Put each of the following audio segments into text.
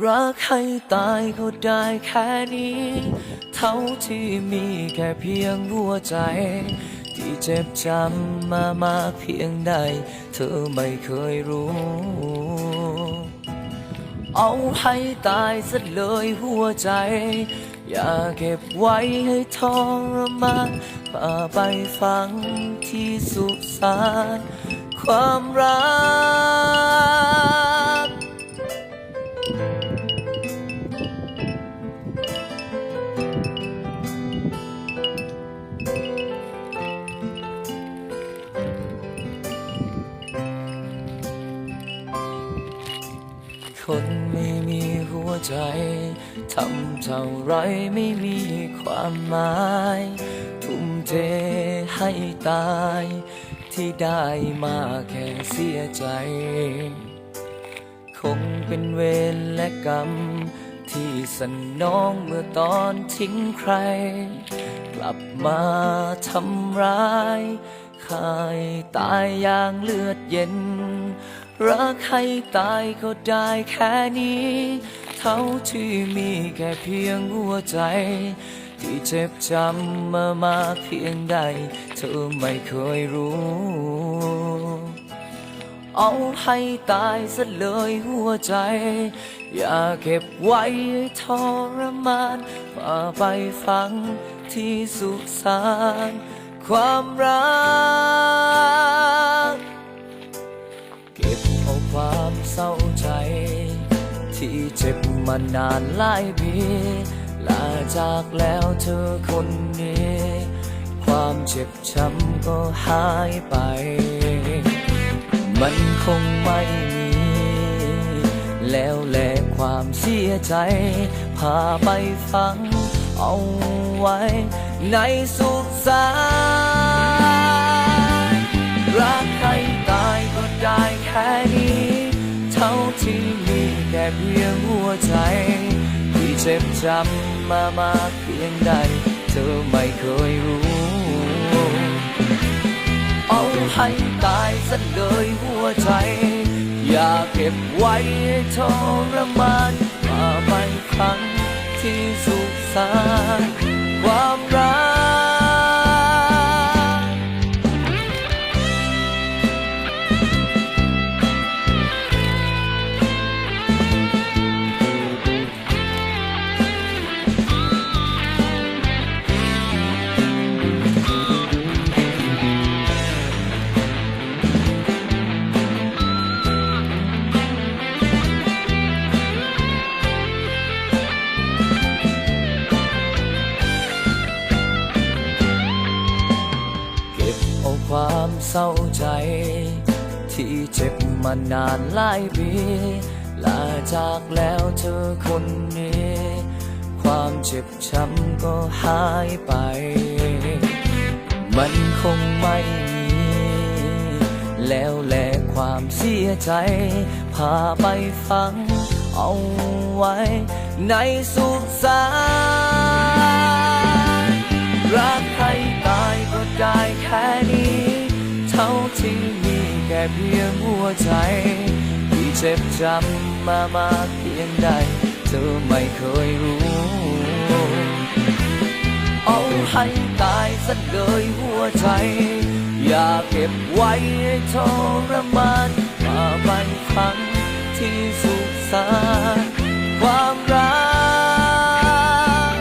รักให้ตายก็ได้แค่นี้ เท่าที่มีแค่เพียงหัวใจ ที่เจ็บจำมามากเพียงใด เธอไม่เคยรู้ เอาให้ตายซะเลยหัวใจ อย่าเก็บไว้ให้ทรมานพาไปฟังที่สุสานความรัก คนไม่มีหัวใจทำเท่าไรไม่มีความหมาย ทุ่มเทให้ตาย ที่ได้มาแค่เสียใจ คงเป็นเวรและกรรม ที่สนองเมื่อตอนทิ้งใคร กลับมาทำร้ายใครตายอย่างเลือดเย็น รักให้ตายก็ได้แค่นี้ เท่าที่มีแค่เพียงหัวใจ ที่เจ็บจำมามากเพียงใด เธอไม่เคยรู้ เอาให้ตายซะเลยหัวใจ อย่าเก็บไว้ทรมานมาไปฟังที่สุสานความรัก มานานหลายปีลาจากแล้วเธอคนนี้ ความเจ็บช้ำก็หายไป มันคงไม่มี แล้วแลความเสียใจพาไปฟังเอาไว้ในสุสาน ที่มีแค่เพียงหัวใจ ที่เจ็บจำมามากเพียงใด เธอไม่เคยรู้ เอาให้ตายซะเลยหัวใจ อย่าเก็บไว้ทรมานมาไปครั้งที่สุสาน ความเศร้าใจ ที่เจ็บมานานหลายปี ลาจากแล้วเธอคนนี้ ความเจ็บช้ำก็หายไป มันคงไม่มี แล้วแลความเสียใจ พาไปฟังเอาไว้ในสุสาน เพียงหัวใจ ที่เจ็บจำมามากเพียงใด เธอไม่เคยรู้ เอาให้ตายซะเลยหัวใจ อย่าเก็บไว้ให้ทรมานมาไปครั้งที่สุสานความรัก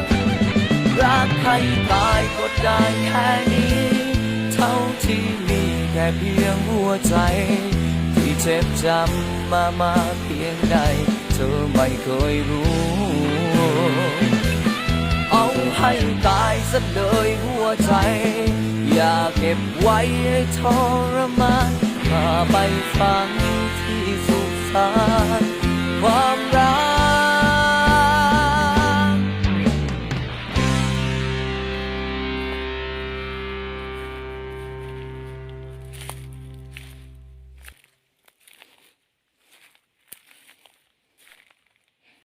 รักใครตายก็ได้แค่นี้ เท่าที่ ค่เพียงหัวใจ ที่เจ็บจำมามากเพียงใด เธอไม่เคยรู้ เอาให้ตายซะเลยหัวใจ อย่าเก็บไว้ให้ทรมานมาไปฟังที่สุสาน